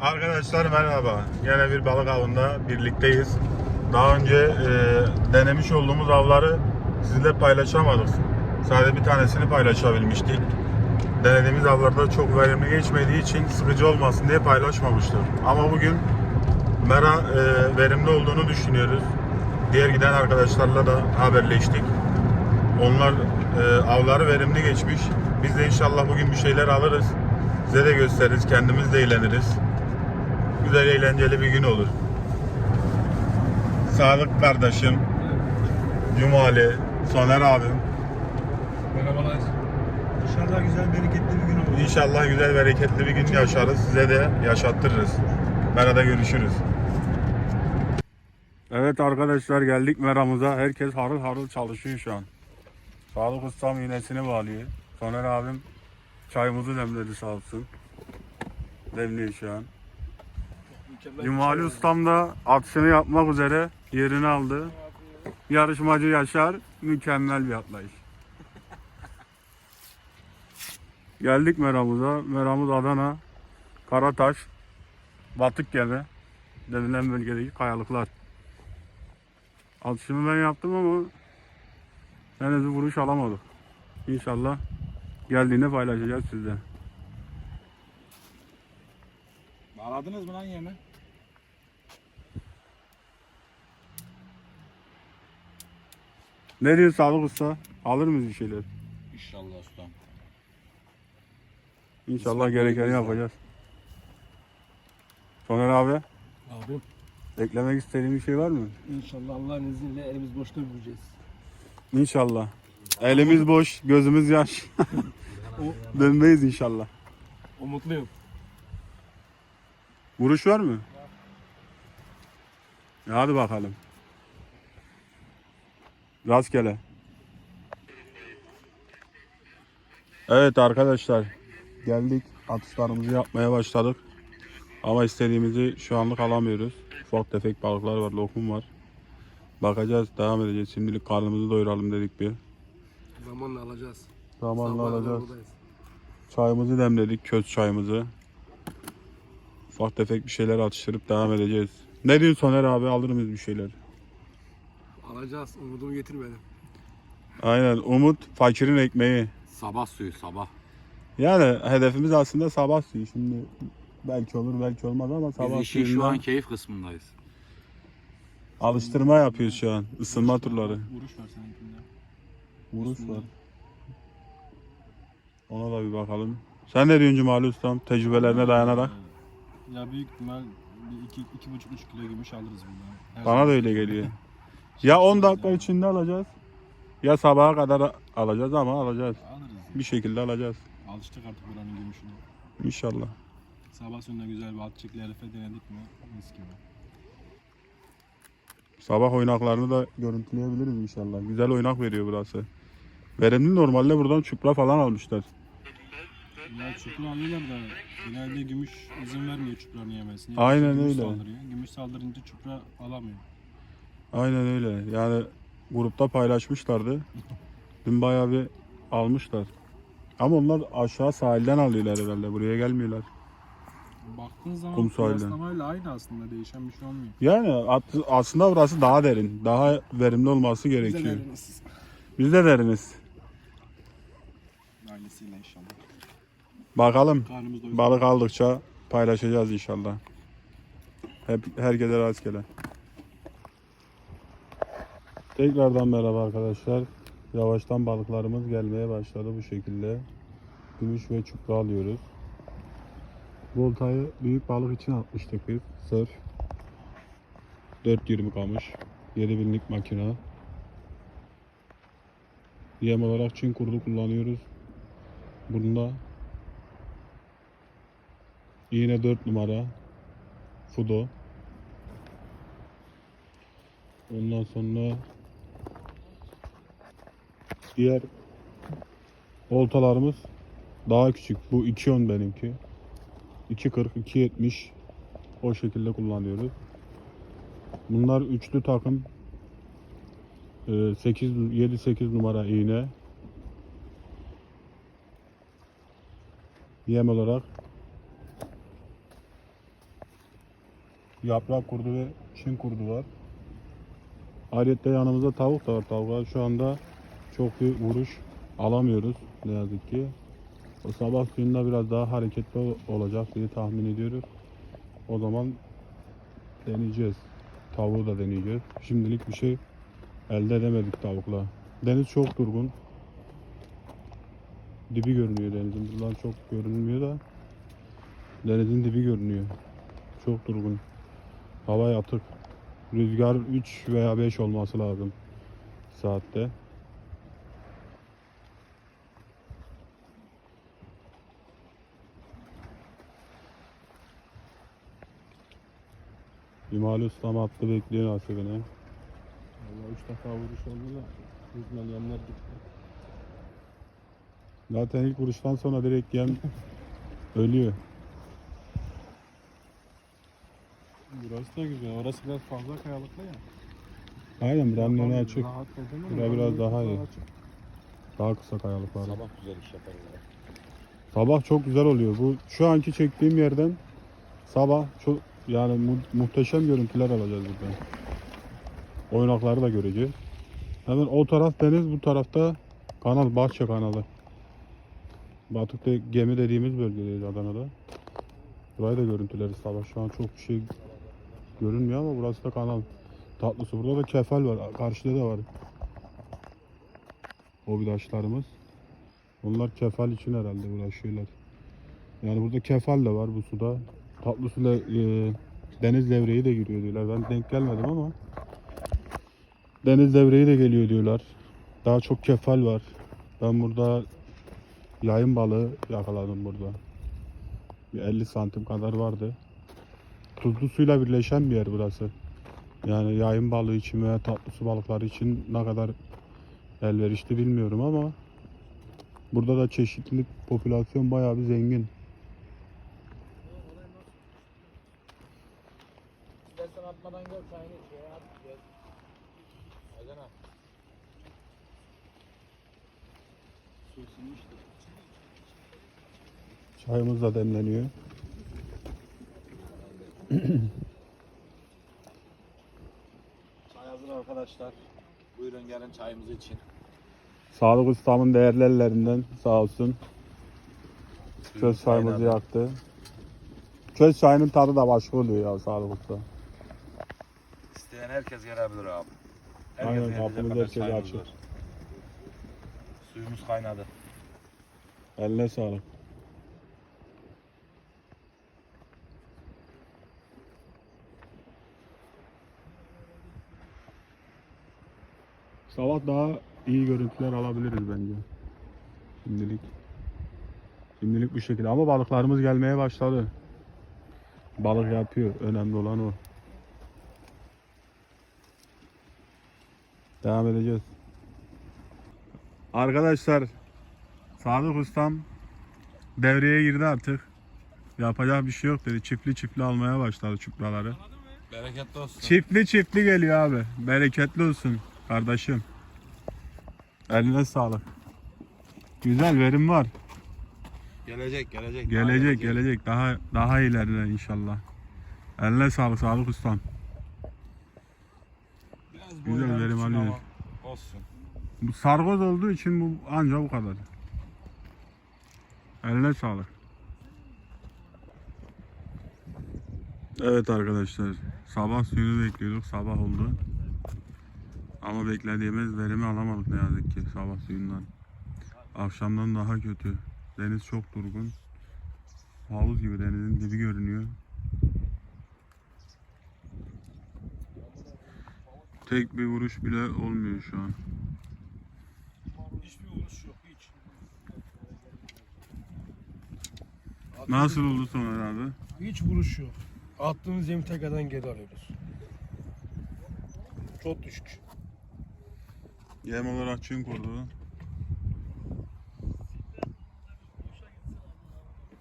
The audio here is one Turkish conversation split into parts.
Arkadaşlar merhaba. Yine bir balık avında birlikteyiz. Daha önce e, denemiş olduğumuz avları sizinle paylaşamadık. Sadece bir tanesini paylaşabilmiştik. Denediğimiz avlarda çok verimli geçmediği için sıkıcı olmasın diye paylaşmamıştık. Ama bugün mera e, verimli olduğunu düşünüyoruz. Diğer giden arkadaşlarla da haberleştik. Onlar e, avları verimli geçmiş. Biz de inşallah bugün bir şeyler alırız. Size de gösteririz, kendimiz de eğleniriz. Güzel eğlenceli bir gün olur. Sağlık kardeşim, Cumali, Soner abim. Merhabalar. İnşallah güzel bereketli bir gün olur. İnşallah güzel bereketli bir gün yaşarız. Size de yaşattırırız. Merada görüşürüz. Evet arkadaşlar geldik meramıza. Herkes harıl harıl çalışıyor şu an. Sağlık ustam iğnesini bağlıyor. Soner abim çayımızı demledi sağ olsun. Demliyor şu an. Cumali ustam da atışını yapmak üzere yerini aldı. Yarışmacı Yaşar mükemmel bir atlayış. Geldik meramıza. Meramız Adana, Karataş, Batık Gemi denilen bölgedeki kayalıklar. Atışımı ben yaptım ama henüz vuruş alamadık. İnşallah geldiğinde paylaşacağız sizle. Bağladınız mı lan yemi? Ne diyorsun Sağlık Usta? Alır mıyız bir şeyler? İnşallah ustam. İnşallah gerekeni yapacağız. Soner abi Abim eklemek istediğin bir şey var mı? inşallah Allah'ın izniyle elimiz boş dönmeyeceğiz. İnşallah. Elimiz boş, gözümüz yaş. Dönmeyiz inşallah. Umutluyum. Vuruş var mı? E hadi bakalım. Rastgele. Evet arkadaşlar. Geldik. Atışlarımızı yapmaya başladık. Ama istediğimizi şu anlık alamıyoruz. Ufak tefek balıklar var, lokum var. Bakacağız, devam edeceğiz. Şimdilik karnımızı doyuralım dedik bir. Zamanla alacağız. Zamanla kadar alacağız. buradayız. Çayımızı demledik, köz çayımızı. Ufak tefek bir şeyler atıştırıp devam edeceğiz. Ne diyorsun Soner abi alır mıyız bir şeyler? Alacağız. Umudumu getirmedim. Aynen Umut fakirin ekmeği. Sabah suyu sabah. Yani hedefimiz aslında sabah suyu. Şimdi belki olur belki olmaz ama Biz sabah işin şu suyundan an keyif kısmındayız. alıştırma yapıyoruz şu an. Isınma turları. Vuruş var seninkinde. Vuruş var. Ona da bir bakalım. Sen ne diyorsun Cumali Ustam? Tecrübelerine dayanarak. Ya büyük ihtimal bir iki, iki buçuk üç kilo gümüş alırız bundan. Her Bana da öyle geliyor. Ya 10 dakika içinde alacağız. Ya sabaha kadar alacağız ama alacağız. Alırız. ya. Bir şekilde alacağız. Alıştık artık buranın gümüşüne. İnşallah. Sabah sonunda güzel bir at çekli herife denedik mi? Mis gibi. Sabah oynaklarını da görüntüleyebiliriz inşallah. Güzel oynak veriyor burası. Verimli normalde buradan çupra falan almışlar. Çupra alıyorlar da genelde gümüş izin vermiyor çupranın yemesine. Aynen Gümüş öyle. Saldırıyor. Gümüş saldırınca çupra alamıyor. Aynen öyle. Yani grupta paylaşmışlardı. Dün bayağı bir almışlar. Ama onlar aşağı sahilden alıyorlar herhalde. Buraya gelmiyorlar. Baktığın zaman Kum sahilden. kıyaslamayla aynı aslında değişen bir şey olmuyor. Yani aslında burası daha derin. Daha verimli olması gerekiyor. deriniz. Biz de deriniz. Ailesiyle inşallah. Bakalım. Balık aldıkça paylaşacağız inşallah. Hep herkese rastgele. Tekrardan merhaba arkadaşlar. Yavaştan balıklarımız gelmeye başladı bu şekilde. Gümüş ve çupra alıyoruz. Voltayı büyük balık için atmıştık biz. Sırf 4.20 kamış. 7000'lik makina. Yem olarak Çin kurdu kullanıyoruz. Bunda Yine 4 numara. Fudo. Ondan sonra diğer oltalarımız daha küçük. Bu 2.10 benimki. 2.40, 2.70 o şekilde kullanıyoruz. Bunlar üçlü takım. 8 7-8 numara iğne. Yem olarak yaprak kurdu ve çin kurdu var. Ayrıca yanımızda tavuk da var. Tavuğa şu anda çok bir vuruş alamıyoruz ne yazık ki. O sabah suyunda biraz daha hareketli olacak diye tahmin ediyoruz. O zaman deneyeceğiz. Tavuğu da deneyeceğiz. Şimdilik bir şey elde edemedik tavukla. Deniz çok durgun. Dibi görünüyor denizin. Buradan çok görünmüyor da denizin dibi görünüyor. Çok durgun. Hava yatık. Rüzgar 3 veya 5 olması lazım saatte. İmali ustam attı bekliyor nasibini. Valla 3 defa vuruş oldu da hızla yemler gitti. Zaten ilk vuruştan sonra direkt yem ölüyor. Burası da güzel. Orası biraz fazla kayalıklı ya. Aynen buranın önü Rahat açık. Bura biraz daha iyi. açık. Daha kısa kayalık var. Sabah güzel iş yaparız. ya. Sabah çok güzel oluyor. Bu şu anki çektiğim yerden sabah çok yani mu- muhteşem görüntüler alacağız buradan. Oynakları da göreceğiz. Hemen o taraf deniz, bu tarafta kanal, Bahçe kanalı. Batık'ta gemi dediğimiz bölgedeyiz Adana'da. Burayı da görüntüleriz sabah. Şu an çok bir şey görünmüyor ama burası da kanal. Tatlısı. Burada da kefal var. Karşıda da var. Obidaşlarımız. Onlar kefal için herhalde uğraşıyorlar. Yani burada kefal de var bu suda. Tatlı su le- e, deniz levreği de giriyor diyorlar. Ben denk gelmedim ama deniz levreği de geliyor diyorlar. Daha çok kefal var. Ben burada yayın balığı yakaladım burada. Bir 50 santim kadar vardı. Tuzlu suyla birleşen bir yer burası. Yani yayın balığı için veya tatlı su balıkları için ne kadar elverişli bilmiyorum ama Burada da çeşitlilik, popülasyon bayağı bir zengin. Çayımız da demleniyor. Çay hazır arkadaşlar. Buyurun gelin çayımızı için. Sağlık ustamın değerli ellerinden sağ olsun. Çöz çayımızı yaktı. Çöz çayının tadı da başka oluyor ya sağlık usta. İsteyen herkes gelebilir abi. Aynen, yedirecek kapımız her şey çayımız açık. Suyumuz kaynadı. Eline sağlık. Sabah daha iyi görüntüler alabiliriz bence. Şimdilik. Şimdilik bu şekilde ama balıklarımız gelmeye başladı. Balık yapıyor. Önemli olan o. Devam edeceğiz. Arkadaşlar Sadık Ustam devreye girdi artık. Yapacak bir şey yok dedi. Çiftli çiftli almaya başladı çupraları. Bereketli olsun. Çiftli çiftli geliyor abi. Bereketli olsun kardeşim. Eline sağlık. Güzel verim var. Gelecek gelecek. Gelecek gelecek daha daha ileride inşallah. Eline sağlık Sadık Ustam. Biraz Güzel verim ama Olsun. Bu sargoz olduğu için bu anca bu kadar. Eline sağlık. Evet arkadaşlar. Sabah suyunu bekliyorduk. Sabah oldu. Ama beklediğimiz verimi alamadık ne yazık ki sabah suyundan. Akşamdan daha kötü. Deniz çok durgun. Havuz gibi denizin dibi görünüyor. Tek bir vuruş bile olmuyor şu an. Hiçbir vuruş yok hiç. Nasıl oldu Soner abi? Hiç vuruş yok. Attığımız yemi tekrardan geri alıyoruz. Çok düşük. Yem olarak çin kurdu.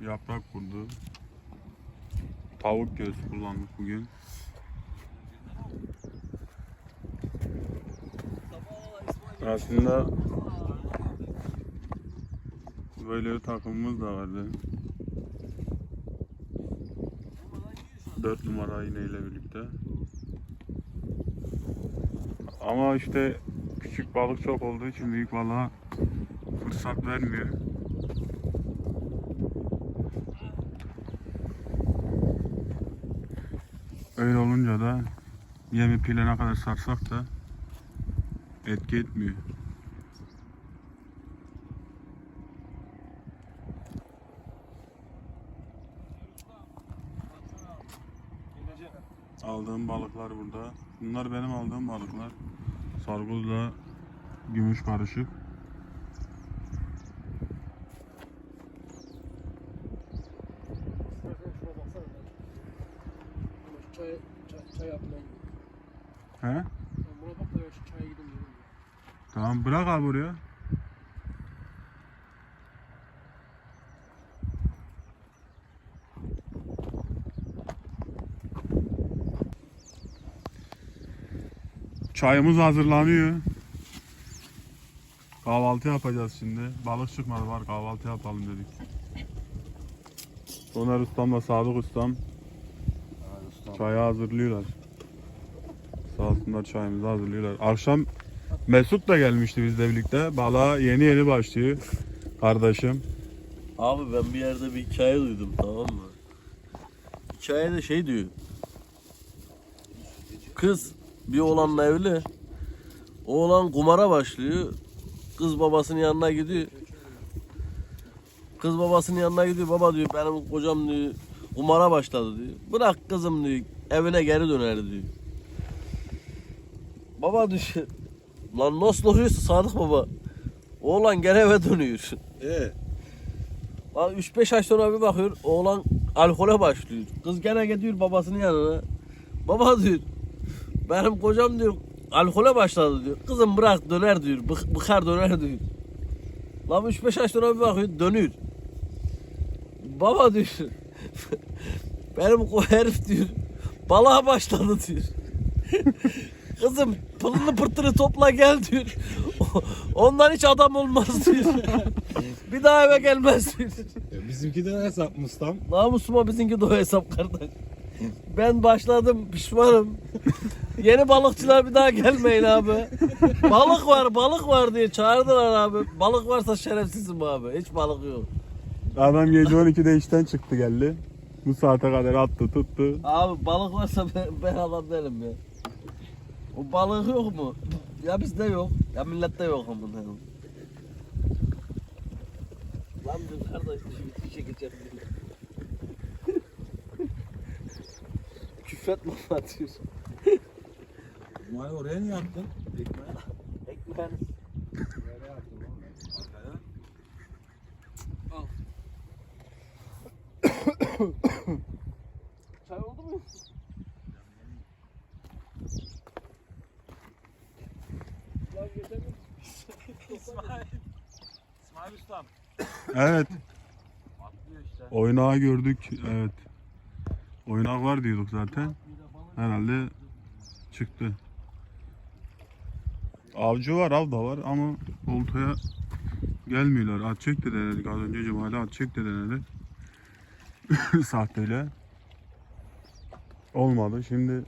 Yaprak kurdu. Tavuk göğsü kullandık bugün. Aslında böyle bir takımımız da vardı. 4 numara iğneyle birlikte. Ama işte küçük balık çok olduğu için büyük balığa fırsat vermiyor. Öyle olunca da yemi pile ne kadar sarsak da etki etmiyor. Aldığım balıklar burada. Bunlar benim aldığım balıklar. Sarguzla gümüş karışık. Çay, çay, çay yapmayın. He? Buna bak da çaya dedim. Tamam bırak abi buraya. Çayımız hazırlanıyor. Kahvaltı yapacağız şimdi. Balık çıkmadı var kahvaltı yapalım dedik. Soner ustamla Sadık ustam çayı hazırlıyorlar. Sağ olsunlar çayımızı hazırlıyorlar. Akşam Mesut da gelmişti bizle birlikte. Balığa yeni yeni başlıyor kardeşim. Abi ben bir yerde bir hikaye duydum tamam mı? Hikayede şey diyor. Kız bir oğlanla evli. Oğlan kumara başlıyor. Kız babasının yanına gidiyor. Kız babasının yanına gidiyor. Baba diyor benim kocam diyor kumara başladı diyor. Bırak kızım diyor evine geri döner diyor. Baba diyor lan nasıl oluyorsa Sadık baba. Oğlan geri eve dönüyor. Ee, Lan 3-5 ay sonra bir bakıyor oğlan alkole başlıyor. Kız gene gidiyor babasının yanına. Baba diyor benim kocam diyor alkole başladı diyor. Kızım bırak döner diyor. Bık, bıkar döner diyor. Lan 3-5 ay sonra bir bakıyor dönüyor. Baba diyor benim o herif diyor balığa başladı diyor. Kızım pılını pırtını topla gel diyor. Ondan hiç adam olmaz diyor. bir daha eve gelmez diyor. e, bizimki de hesap Mustam. Namusuma bizimki de o hesap kardeş. Ben başladım pişmanım. Yeni balıkçılar bir daha gelmeyin abi. Balık var balık var diye çağırdılar abi. Balık varsa şerefsizim abi. Hiç balık yok. Adam gece 12'de işten çıktı geldi. Bu saate kadar attı tuttu. Abi balık varsa ben, ben adam değilim ya. O balık yok mu? Ya bizde yok. Ya millette yok dedim. Lan dur kardeş bir şey çekeceğim. Küfretme atıyor. Vay oraya niye attın? Ekmeğe. Ekmeğiniz. Nereye attın oğlum? Arkaya. Çay oldu mu? Lan geçelim. İsmail. İsmail Ustam. Evet. Atlıyor işte. Oynağı gördük. Evet. Oynak var diyorduk zaten. Herhalde çıktı. Avcı var, av da var ama oltaya gelmiyorlar. At çek de denedik. Az önce Cumali at çek de denedik. Sahteyle. Olmadı. Şimdi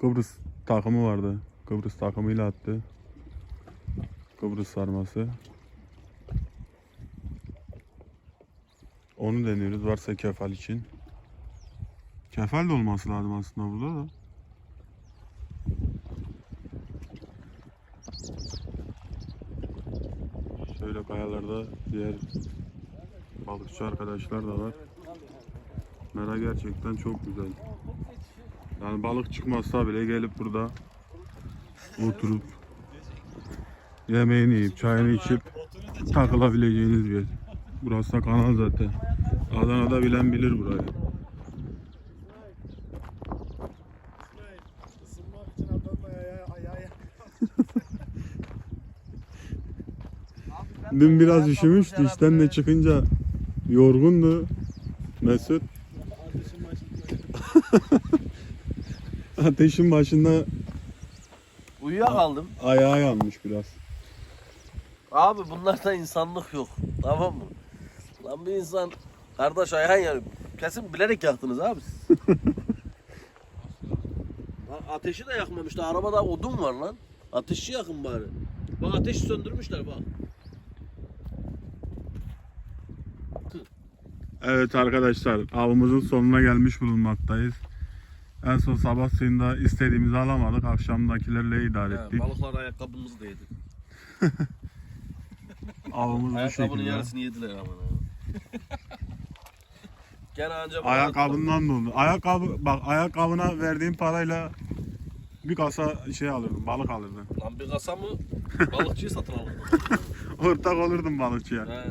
Kıbrıs takımı vardı. Kıbrıs takımıyla attı. Kıbrıs sarması. Onu deniyoruz varsa kefal için. Kefal de olması lazım aslında burada da. Şöyle kayalarda diğer balıkçı arkadaşlar da var. Mera gerçekten çok güzel. Yani balık çıkmazsa bile gelip burada oturup yemeğini yiyip çayını içip takılabileceğiniz bir yer. Burası da kanal zaten. Adana'da bilen bilir burayı. Dün biraz üşümüştü işten de çıkınca yorgundu Mesut. Ateşin başında Uyuyakaldım. ayağı yanmış biraz. Abi bunlarda insanlık yok. Tamam mı? Lan bir insan kardeş ayağın yani Kesin bilerek yaktınız abi siz. Lan ateşi de yakmamışlar. Arabada odun var lan. Ateşi yakın bari. Bak ateşi söndürmüşler bak. Evet arkadaşlar avımızın sonuna gelmiş bulunmaktayız. En son sabah suyunda istediğimizi alamadık. Akşamdakilerle idare ettik. balıklar ayakkabımızı da yedi. Avımız bu Ayakkabının şekilde. yarısını yediler aman ha. Gene anca Ayakkabından dondu. Ayakkabı bak ayakkabına verdiğin parayla bir kasa şey alırdın, balık alırdın. Lan bir kasa mı? Balıkçıyı satın aldım. Ortak olurdun balıkçıya. He.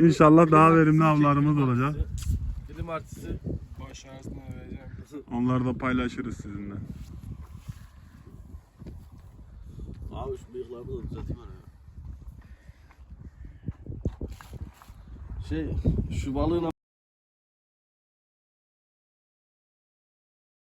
İnşallah daha verimli avlarımız olacak. artisti, Film artisti. Baş arasına vereceğim. Onları da paylaşırız sizinle. Abi şu bıyıklarımı da düzelteyim Şey, şu balığın